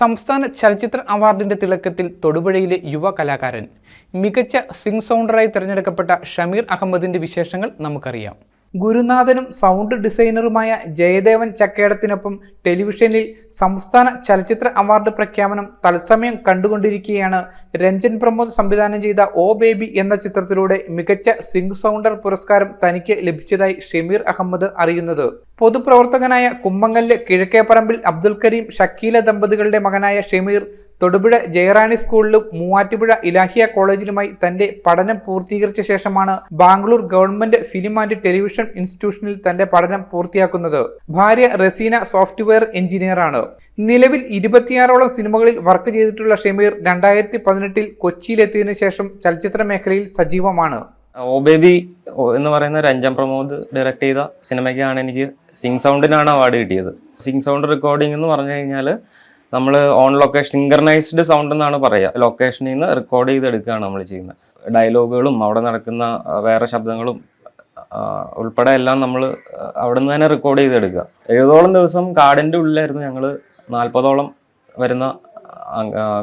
സംസ്ഥാന ചലച്ചിത്ര അവാർഡിന്റെ തിളക്കത്തിൽ തൊടുപുഴയിലെ യുവ കലാകാരൻ. മികച്ച സിംഗ് സൗണ്ടറായി തിരഞ്ഞെടുക്കപ്പെട്ട ഷമീർ അഹമ്മദിന്റെ വിശേഷങ്ങൾ നമുക്കറിയാം. ഗുരുനാഥനും സൗണ്ട് ഡിസൈനറുമായ ജയദേവൻ ചക്കേടത്തിനൊപ്പം ടെലിവിഷനിൽ സംസ്ഥാന ചലച്ചിത്ര അവാർഡ് പ്രഖ്യാപനം തത്സമയം കണ്ടുകൊണ്ടിരിക്കുകയാണ്. രഞ്ജൻ പ്രമോദ് സംവിധാനം ചെയ്ത ഓ ബേബി എന്ന ചിത്രത്തിലൂടെ മികച്ച സിംഗ് സൗണ്ടർ പുരസ്കാരം തനിക്ക് ലഭിച്ചതായി ഷമീർ അഹമ്മദ് അറിയുന്നത്. പൊതുപ്രവർത്തകനായ കുമ്മങ്ങല്ല് കിഴക്കേപ്പറമ്പിൽ അബ്ദുൽ കരീം ഷക്കീല ദമ്പതികളുടെ മകനായ ഷമീർ തൊടുപുഴ ജയറാണി സ്കൂളിലും മൂവാറ്റുപുഴ ഇലാഹിയ കോളേജിലുമായി തന്റെ പഠനം പൂർത്തീകരിച്ച ശേഷമാണ് Bangalore government film and television ഇൻസ്റ്റിറ്റ്യൂഷനിൽ തന്റെ പഠനം പൂർത്തിയാക്കുന്നത്. ഭാര്യ റസീന സോഫ്റ്റ്വെയർ എഞ്ചിനീയറാണ്. നിലവിൽ ഇരുപത്തിയാറോളം സിനിമകളിൽ വർക്ക് ചെയ്തിട്ടുള്ള ഷമീർ രണ്ടായിരത്തി പതിനെട്ടിൽ കൊച്ചിയിലെത്തിയതിനു ശേഷം ചലച്ചിത്ര മേഖലയിൽ സജീവമാണ്. ഓ ബേബി എന്ന് പറയുന്ന രഞ്ജൻ പ്രമോദ് ഡയറക്ട് ചെയ്ത സിനിമയ്ക്കാണ് എനിക്ക് സിംഗ് സൗണ്ടിനാണ് അവാർഡ് കിട്ടിയത്. സിംഗ് സൗണ്ട് റെക്കോർഡിംഗ് എന്ന് പറഞ്ഞു കഴിഞ്ഞാൽ നമ്മൾ ഓൺ ലൊക്കേഷൻ സിങ്കർണൈസ്ഡ് സൗണ്ട് എന്നാണ് പറയുക ലൊക്കേഷനിൽ നിന്ന് റെക്കോർഡ് ചെയ്തെടുക്കുകയാണ് നമ്മൾ ചെയ്യുന്നത് ഡയലോഗുകളും അവിടെ നടക്കുന്ന വേറെ ശബ്ദങ്ങളും ഉൾപ്പെടെ എല്ലാം നമ്മൾ അവിടെ നിന്ന് തന്നെ റെക്കോർഡ് ചെയ്തെടുക്കുക എഴുപതോളം ദിവസം കാടിന്റെ ഉള്ളിലായിരുന്നു ഞങ്ങൾ നാൽപ്പതോളം വരുന്ന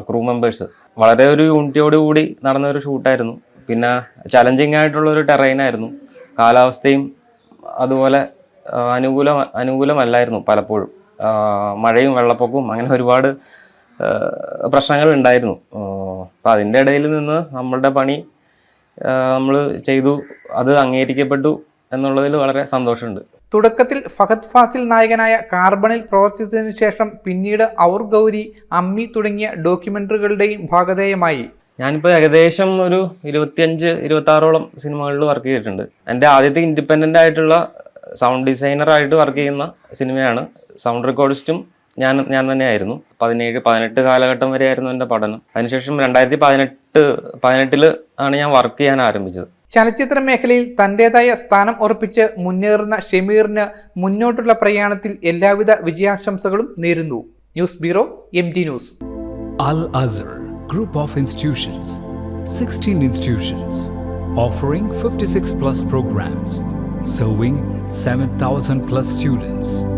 ക്രൂ മെമ്പേഴ്സ് വളരെ ഒരു യൂണിറ്റിയോടുകൂടി നടന്ന ഒരു ഷൂട്ടായിരുന്നു പിന്നെ ചലഞ്ചിങ് ആയിട്ടുള്ള ഒരു ടെറൈനായിരുന്നു കാലാവസ്ഥയും അതുപോലെ അനുകൂല അനുകൂലമല്ലായിരുന്നു പലപ്പോഴും. മഴയും വെള്ളപ്പൊക്കവും അങ്ങനെ ഒരുപാട് പ്രശ്നങ്ങൾ ഉണ്ടായിരുന്നു. അപ്പം അതിന്റെ ഇടയിൽ നിന്ന് നമ്മളുടെ പണി നമ്മൾ ചെയ്തു. അത് അംഗീകരിക്കപ്പെട്ടു എന്നുള്ളതിൽ വളരെ സന്തോഷമുണ്ട്. തുടക്കത്തിൽ ഫഹദ് ഫാസിൽ നായകനായ കാർബണിൽ പ്രവർത്തിച്ചതിനു ശേഷം പിന്നീട് ഔർ ഗൗരി അമ്മി തുടങ്ങിയ ഡോക്യുമെന്ററികളുടെയും ഭാഗധേയമായി. ഞാനിപ്പോൾ ഏകദേശം ഒരു ഇരുപത്തിയഞ്ച് ഇരുപത്തി ആറോളം സിനിമകളിൽ വർക്ക് ചെയ്തിട്ടുണ്ട്. എന്റെ ആദ്യത്തെ ഇൻഡിപെൻഡന്റ് ആയിട്ടുള്ള സൗണ്ട് ഡിസൈനറായിട്ട് വർക്ക് ചെയ്യുന്ന സിനിമയാണ് സൗണ്ട് റെക്കോർഡിസ്റ്റും ഞാൻ ഞാൻ തന്നെയായിരുന്നു. പതിനേഴ് പതിനെട്ട് കാലഘട്ടം വരെയായിരുന്നു എന്റെ പഠനം. അതിനുശേഷം രണ്ടായിരത്തി പതിനെട്ട് പതിനെട്ടിൽ ആണ് ഞാൻ വർക്ക് ചെയ്യാൻ ആരംഭിച്ചത്. ചലച്ചിത്ര മേഖലയിൽ തന്റേതായ സ്ഥാനം ഉറപ്പിച്ച് മുന്നേറുന്ന ഷമീറിന് മുന്നോട്ടുള്ള പ്രയാണത്തിൽ എല്ലാവിധ വിജയാശംസകളും നേരുന്നു. News bureau M T news. Al Azhar group of institutions sixteen institutions 16 fifty six 56 plus programmes serving 7,000 plus students.